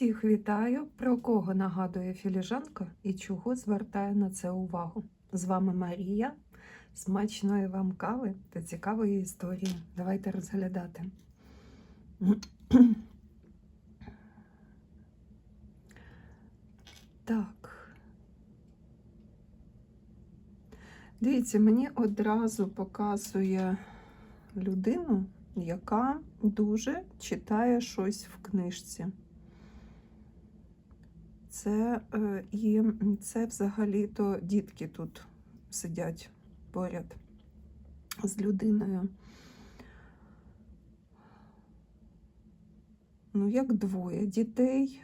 Всіх вітаю! Про кого нагадує філіжанка і чого звертає на це увагу. З вами Марія. Смачної вам кави та цікавої історії. Давайте розглядати. Так. Дивіться, мені одразу показує людину, яка дуже читає щось в книжці. Це е, і це взагалі-то дітки тут сидять поряд з людиною. Ну, як двоє дітей,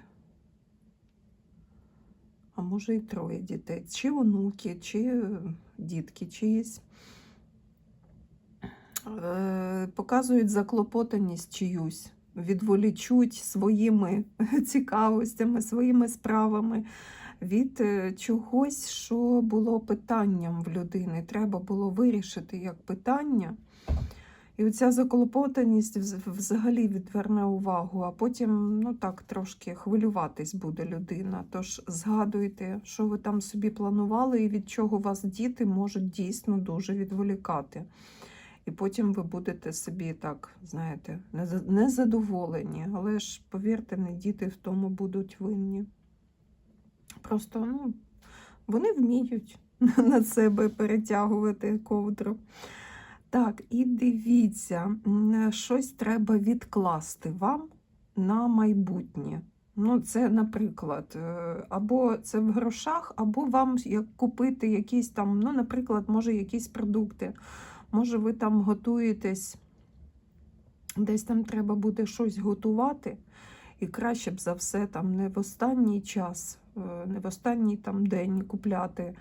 а може і троє дітей, чи онуки, чи е, дітки чиїсь. Е, Показують заклопотаність чиюсь відволічуть своїми цікавостями, своїми справами від е, чогось, що було питанням в людини. Треба було вирішити як питання. І оця заклопотаність взагалі відверне увагу, а потім ну так трошки хвилюватись буде людина. Тож згадуйте, що ви там собі планували і від чого вас діти можуть дійсно дуже відволікати. І потім ви будете собі так, знаєте, незадоволені. Але ж, повірте, не діти в тому будуть винні. Просто ну, вони вміють на себе перетягувати ковдру. Так, і дивіться, щось треба відкласти вам на майбутнє. Ну, це, наприклад, е, або це в грошах, або вам як купити якісь там, ну, наприклад, може, якісь продукти. Може, ви там готуєтесь, десь там треба буде щось готувати, і краще б за все там не в останній час, е, не в останній там день купляти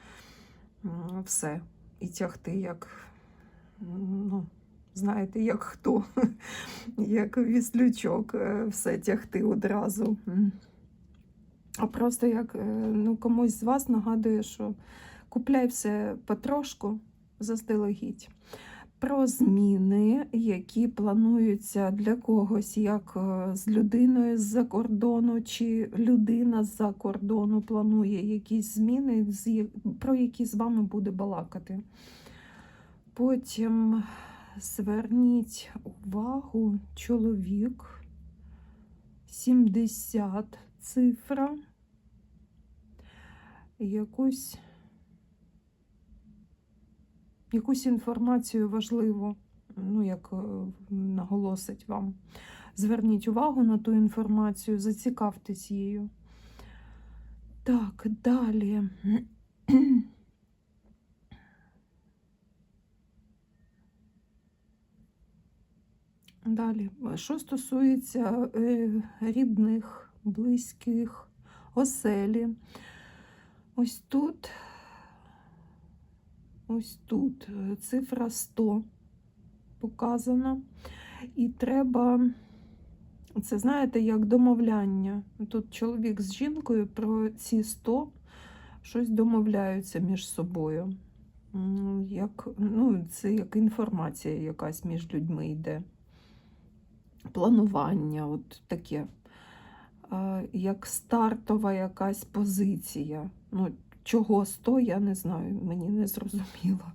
все і тягти, як, ну, знаєте, як хто, як віслючок, е, все тягти одразу. А просто як е, ну, комусь з вас нагадує, що купляй все потрошку заздалегідь. Про зміни, які плануються для когось, як е, з людиною з-за кордону, чи людина з-за кордону планує якісь зміни, про які з вами буде балакати. Потім зверніть увагу, чоловік 70 цифра. Якусь якусь інформацію важливу, ну, як е, наголосить вам. Зверніть увагу на ту інформацію, зацікавтесь їю. Так, далі. Далі, що стосується е, рідних, близьких, оселі, ось тут Ось тут е, цифра 100 показана. І треба, це знаєте, як домовляння. Тут чоловік з жінкою про ці 100 щось домовляються між собою. Як, ну, це як інформація якась між людьми йде. Планування, от таке. Е, Як стартова якась позиція. Ну, Чого 100, я не знаю, мені не зрозуміло.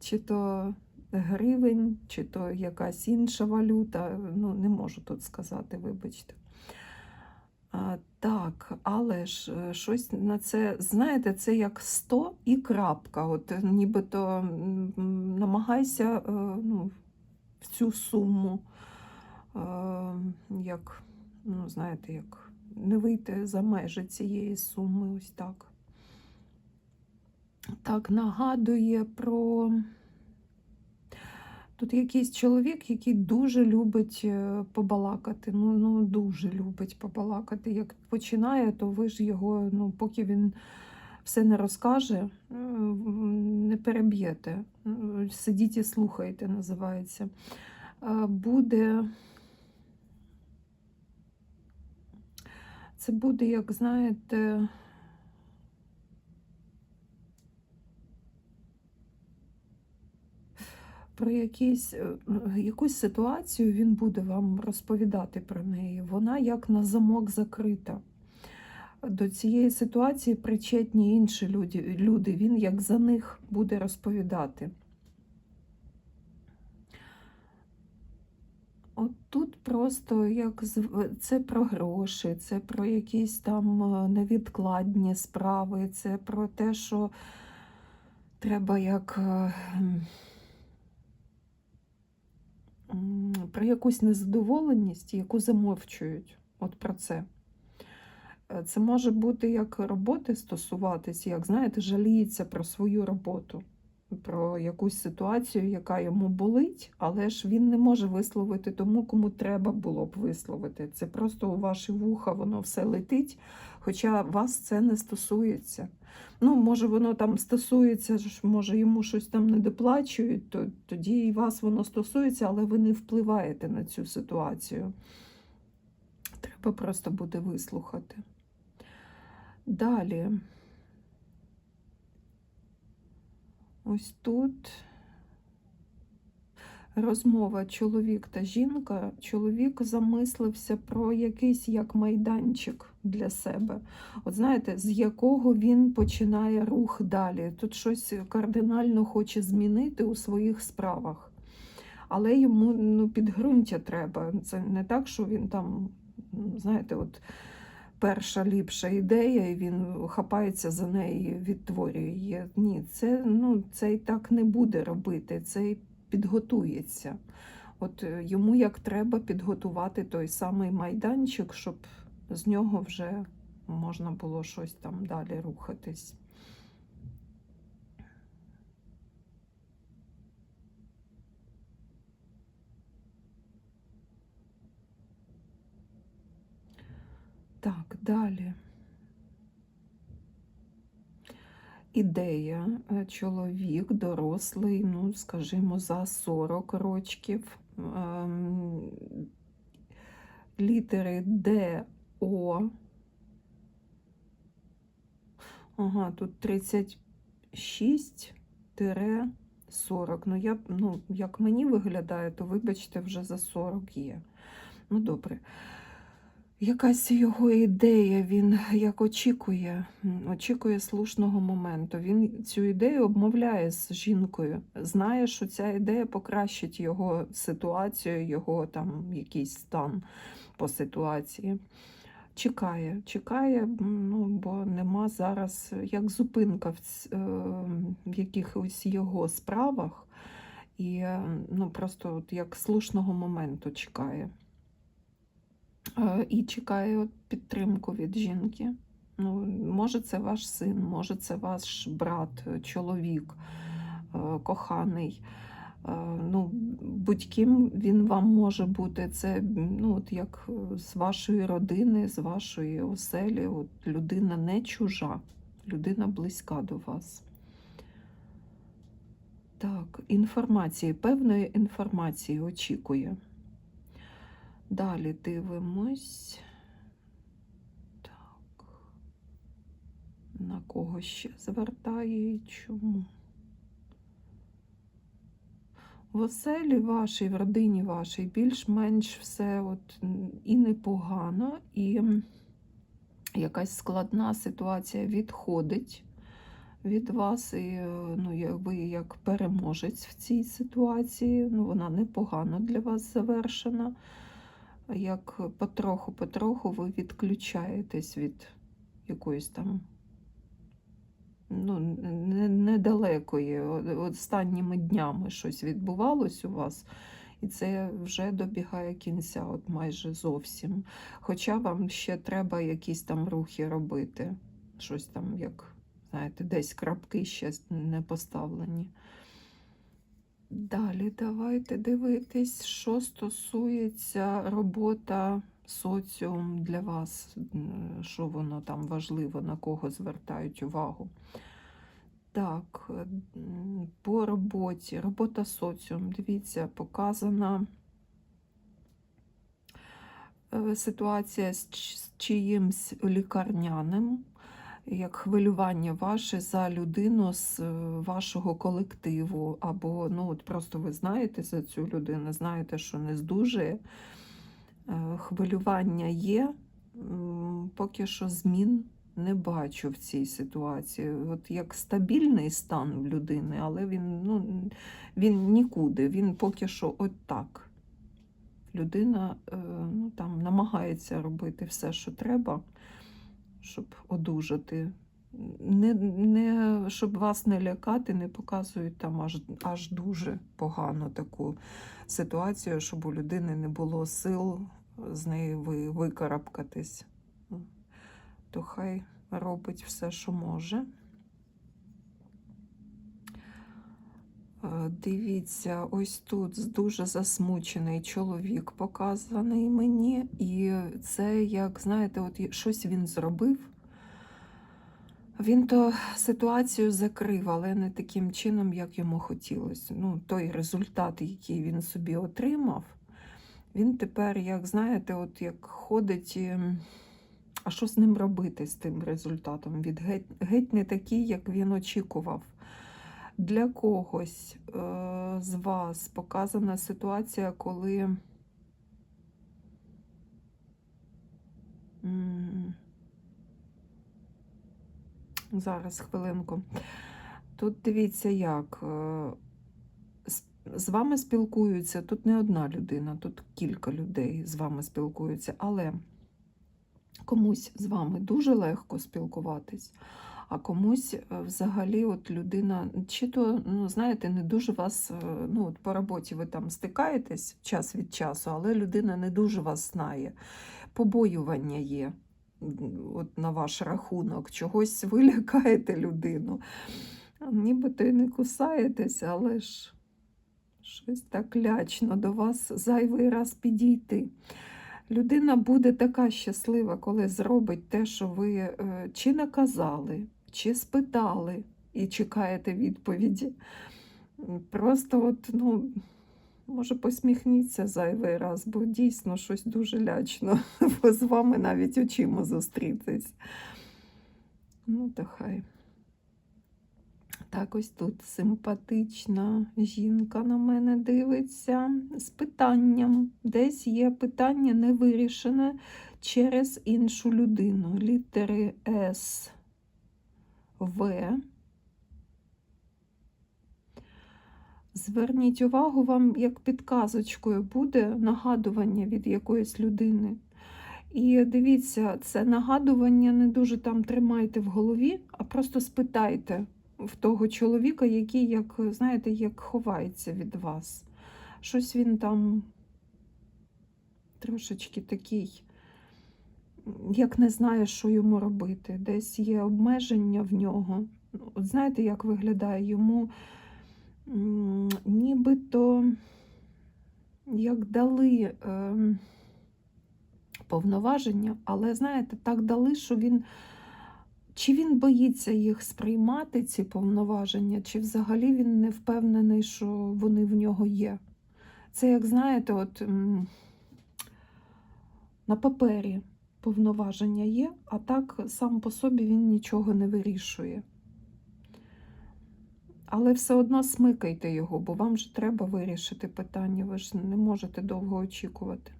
Чи то гривень, чи то якась інша валюта. Ну, не можу тут сказати, вибачте. А, так, але ж е, щось на це, знаєте, це як 100 і крапка. От е, нібито намагайся е, ну, цю суму, як, ну, знаєте, як не вийти за межі цієї суми, ось так. Так, нагадує про. Тут якийсь чоловік, який дуже любить е, побалакати. Ну, ну дуже любить побалакати. Як починає, то ви ж його, ну, поки він все не розкаже, е, не переб'єте. Сидіть і слухайте, називається. Е, Буде. Це буде, як знаєте. Про якісь, е, якусь ситуацію він буде вам розповідати про неї. Вона як на замок закрита. До цієї ситуації причетні інші люди. люди. Він як за них буде розповідати. От тут просто як це про гроші, це про якісь там е, невідкладні справи, це про те, що треба як е, про якусь незадоволеність, яку замовчують. От про це. Е, Це може бути як роботи стосуватись, як знаєте, жаліється про свою роботу, про якусь ситуацію, яка йому болить, але ж він не може висловити тому, кому треба було б висловити. Це просто у ваші вуха воно все летить, хоча вас це не стосується. Ну, може, воно там стосується, може, йому щось там недоплачують, то тоді і вас воно стосується, але ви не впливаєте на цю ситуацію. Треба просто буде вислухати. Далі. Ось тут розмова чоловік та жінка. Чоловік замислився про якийсь як майданчик для себе. От знаєте, з якого він починає рух далі. Тут щось кардинально хоче змінити у своїх справах. Але йому ну, підґрунтя треба. Це не так, що він там, знаєте, от перша ліпша ідея, і він хапається за неї, відтворює її. Ні, це, ну, це і так не буде робити, це і підготується. От е, йому як треба підготувати той самий майданчик, щоб з нього вже можна було щось там далі рухатись. Так, далі. Ідея. Е, Чоловік дорослий, ну, скажімо, за 40 рочків. Ем, Літери Д, О. Ага, тут 36 40. Ну, я, ну, як мені виглядає, то вибачте, вже за 40 є. Ну, добре. Якась його ідея, він як очікує, очікує слушного моменту. Він цю ідею обмовляє з жінкою, знає, що ця ідея покращить його ситуацію, його там якийсь стан по ситуації. Чекає, чекає, ну, бо нема зараз як зупинка в, е, в якихось його справах, і е, ну, просто от як слушного моменту чекає. Е, І чекає підтримку від жінки. Ну, може, це ваш син, може, це ваш брат, е, чоловік, е, коханий. Ну, будь-ким він вам може бути. Це ну, от як з вашої родини, з вашої оселі. От людина не чужа, людина близька до вас. Так, інформації, певної інформації очікує. Далі дивимось. Так. На кого ще звертає і чому? В оселі вашій, в родині вашій більш-менш все от і непогано, і якась складна ситуація відходить від вас, і е, ну, ви як переможець в цій ситуації. Ну, вона непогано для вас завершена як потроху-потроху ви відключаєтесь від якоїсь там ну, недалекої. Останніми днями щось відбувалось у вас, і це вже добігає кінця, от майже зовсім. Хоча вам ще треба якісь там рухи робити. Щось там, як, знаєте, десь крапки ще не поставлені. Далі давайте дивитись, що стосується робота соціум для вас, що воно там важливо, на кого звертають увагу. Так, по роботі, робота соціум, дивіться, показана е, ситуація з чиїмсь лікарняним, як хвилювання ваше за людину з е, вашого колективу, або ну от просто ви знаєте за цю людину, знаєте, що не здужує. Е, Хвилювання є, поки що змін не бачу в цій ситуації. От як стабільний стан людини, але він, ну, він нікуди, він поки що от так. Людина е, ну, там, намагається робити все, що треба, щоб одужати. Не, не, щоб вас не лякати, не показують там аж, аж дуже погано таку ситуацію, щоб у людини не було сил з неї ви, викарабкатись. То хай робить все, що може. Дивіться, ось тут дуже засмучений чоловік показаний мені, і це, як знаєте, от щось він зробив. Він то ситуацію закрив, але не таким чином, як йому хотілося. Ну, той результат, який він собі отримав, він тепер, як знаєте, от як ходить. А що з ним робити з тим результатом? Від геть, геть не такий, як він очікував. Для когось е, з вас показана ситуація, коли. Зараз хвилинку. Тут дивіться, як е, з- з вами спілкуються. Тут не одна людина, тут кілька людей з вами спілкуються, але комусь з вами дуже легко спілкуватись, а комусь е, взагалі от людина, чи то, ну, знаєте, не дуже вас, е, ну, от по роботі ви там стикаєтесь час від часу, але людина не дуже вас знає. Побоювання є от на ваш рахунок, чогось ви лякаєте людину. Нібито і не кусаєтесь, але ж щось так лячно до вас зайвий раз підійти. Людина буде така щаслива, коли зробить те, що ви е, чи наказали, чи спитали і чекаєте відповіді. Просто от, ну, може, посміхніться зайвий раз, бо дійсно щось дуже лячно, бо з вами навіть очима зустрітись. Ну, то хай. Так, ось тут симпатична жінка на мене дивиться з питанням. Десь є питання невирішене через іншу людину. Літери С, В. Зверніть увагу, вам як підказочкою буде нагадування від якоїсь людини. І дивіться, це нагадування не дуже там тримайте в голові, а просто спитайте в того чоловіка, який, як знаєте, як ховається від вас. Щось він там трошечки такий, як не знає, що йому робити. Десь є обмеження в нього. От знаєте, як виглядає йому нібито як дали. ем, повноваження, але знаєте, так дали, що він. Чи він боїться їх сприймати, ці повноваження, чи взагалі він не впевнений, що вони в нього є. Це, як знаєте, от на папері повноваження є, а так сам по собі він нічого не вирішує. Але все одно смикайте його, бо вам же треба вирішити питання, ви ж не можете довго очікувати.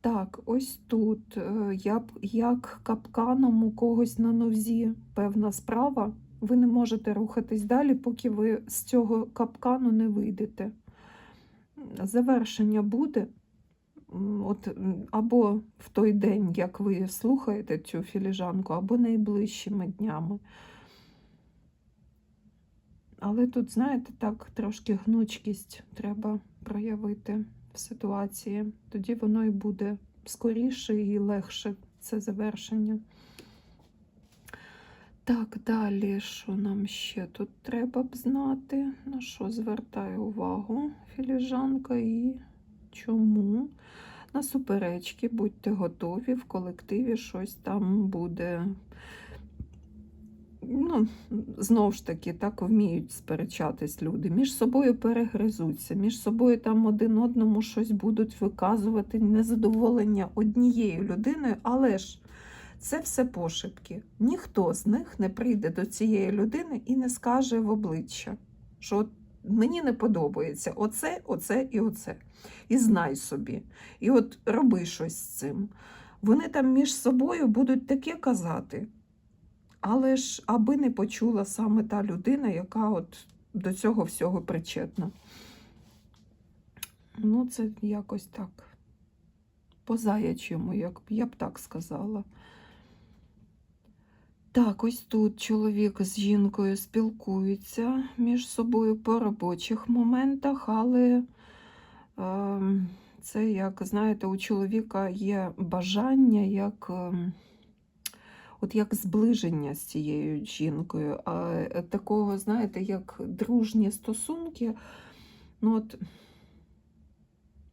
Так, ось тут, е, я як капканом у когось на нозі певна справа, ви не можете рухатись далі, поки ви з цього капкану не вийдете. Завершення буде. От, або в той день, як ви слухаєте цю філіжанку, або найближчими днями. Але тут, знаєте, так трошки гнучкість треба проявити в ситуації. Тоді воно і буде скоріше і легше це завершення. Так, далі, що нам ще тут треба б знати? На що звертає увагу філіжанка і чому? На суперечки, будьте готові, в колективі щось там буде. Ну, знову ж таки, так вміють сперечатись люди. Між собою перегризуться, між собою там один одному щось будуть виказувати незадоволення однією людиною, але ж це все пошепки. Ніхто з них не прийде до цієї людини і не скаже в обличчя, що мені не подобається оце, оце і оце. І знай собі. І от роби щось з цим. Вони там між собою будуть таке казати, Але ж аби не почула саме та людина, яка от до цього всього причетна. Ну, це якось так. По заячому, як я б так сказала. Так, ось тут чоловік з жінкою спілкуються між собою по робочих моментах, але е, це, як знаєте, у чоловіка є бажання, як, е, от як зближення з цією жінкою. А е, такого, знаєте, як дружні стосунки, ну от,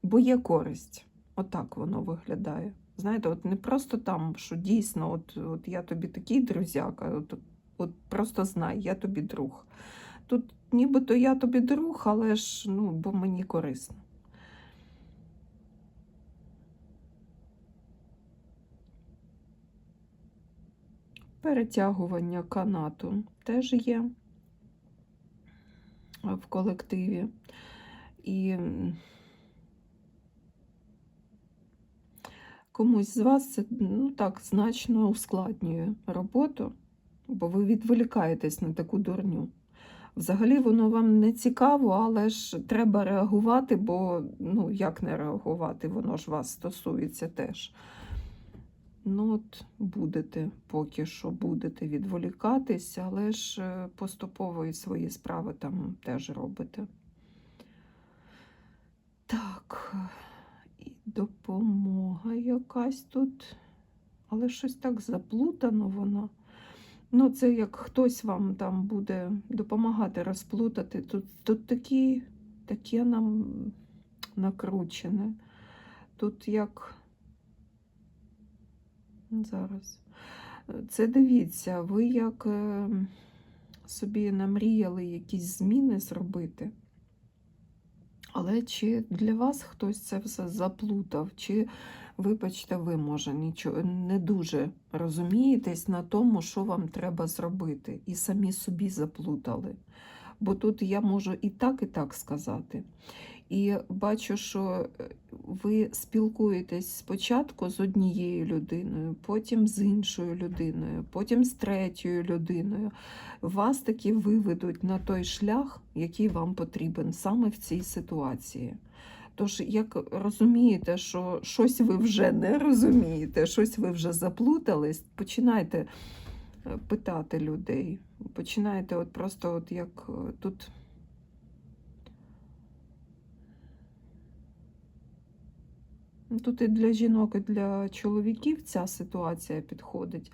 бо є користь. Отак воно виглядає. Знаєте, от не просто там, що дійсно, от, от я тобі такий друзяка, от, от просто знай, я тобі друг. Тут нібито я тобі друг, але ж ну, бо мені корисно. Перетягування канату теж є в колективі. І комусь з вас це ну, так значно ускладнює роботу, бо ви відволікаєтесь на таку дурню. Взагалі воно вам не цікаво, але ж треба реагувати, бо ну як не реагувати, воно ж вас стосується теж. Ну, от будете, поки що будете відволікатись, але ж е, поступово і свої справи там теж робите. Так, допомога якась тут, але щось так заплутано воно. Ну, це як хтось вам там буде допомагати розплутати. Тут, тут такі, таке нам накручене. Тут як. Зараз. Це дивіться, ви як е, собі намріяли якісь зміни зробити. Але чи для вас хтось це все заплутав, чи, вибачте, ви, може, нічого не дуже розумієтесь на тому, що вам треба зробити, і самі собі заплутали. Бо тут я можу і так, і так сказати. І бачу, що е, ви спілкуєтесь спочатку з однією людиною, потім з іншою людиною, потім з третьою людиною. Вас таки виведуть на той шлях, який вам потрібен саме в цій ситуації. Тож, як розумієте, що щось ви вже не розумієте, щось ви вже заплутались, починайте е, питати людей. Починайте от просто от як е, тут. Ну, Тут і для жінок, і для чоловіків ця ситуація підходить.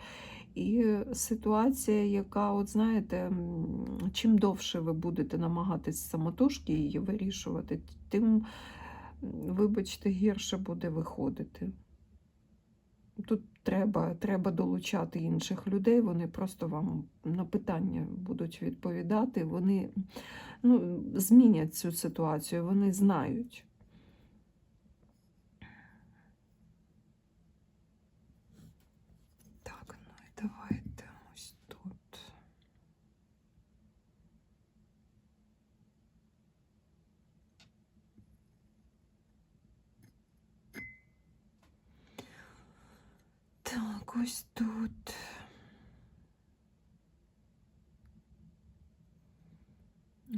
І ситуація, яка, от знаєте, чим довше ви будете намагатись самотужки її вирішувати, тим, вибачте, гірше буде виходити. Тут треба, треба долучати інших людей, вони просто вам на питання будуть відповідати, вони ну, змінять цю ситуацію, вони знають. Так, ну і давайте ось тут. Так, ось тут.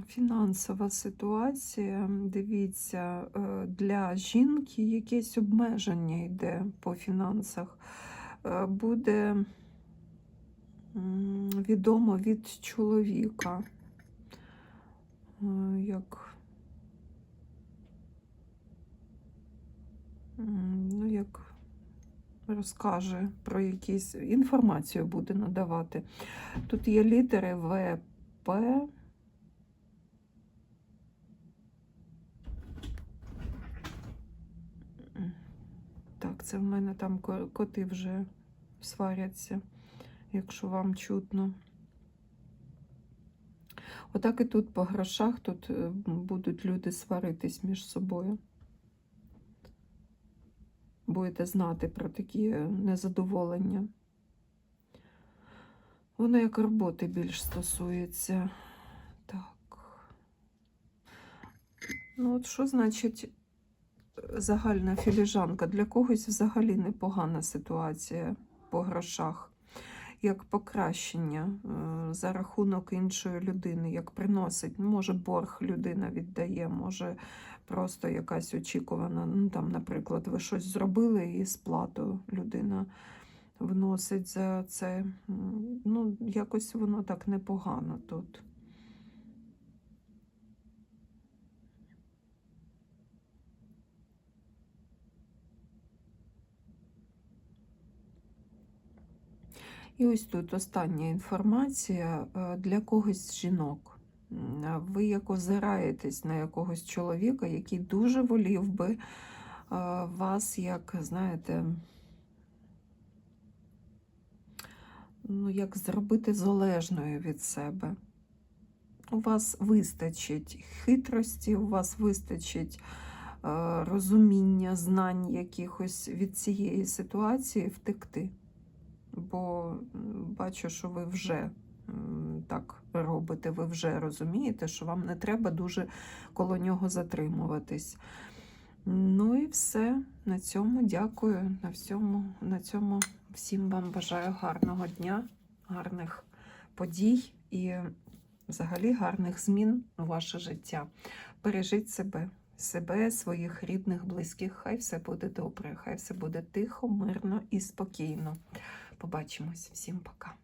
Фінансова ситуація. Дивіться, е, для жінки якесь обмеження йде по фінансах. Е, Буде відомо від чоловіка. Е, Як, ну, як розкаже про якісь інформацію буде надавати. Тут є літери В, П. Так, це в мене там коти вже сваряться, якщо вам чутно. Отак і тут по грошах тут е, будуть люди сваритись між собою. Будете знати про такі е, незадоволення. Воно як роботи більш стосується. Так. Ну, от що значить загальна філіжанка. Для когось взагалі непогана ситуація по грошах. як покращення е, за рахунок іншої людини, як приносить. Може, борг людина віддає, може просто якась очікувана. Ну, там, наприклад, ви щось зробили і сплату людина вносить за це. Ну, якось воно так непогано тут. І ось тут остання інформація е, для когось з жінок. Ви як озираєтесь на якогось чоловіка, який дуже волів би е, вас, як, знаєте, ну, як зробити залежною від себе. У вас вистачить хитрості, у вас вистачить е, розуміння, знань якихось від цієї ситуації втекти. Бо бачу, що ви вже так робите, ви вже розумієте, що вам не треба дуже коло нього затримуватись. Ну і все. На цьому дякую. На всьому, на цьому всім вам бажаю гарного дня, гарних подій і взагалі гарних змін у ваше життя. Бережіть себе, себе, своїх рідних, близьких. Хай все буде добре, хай все буде тихо, мирно і спокійно. Побачимось. Всім пока.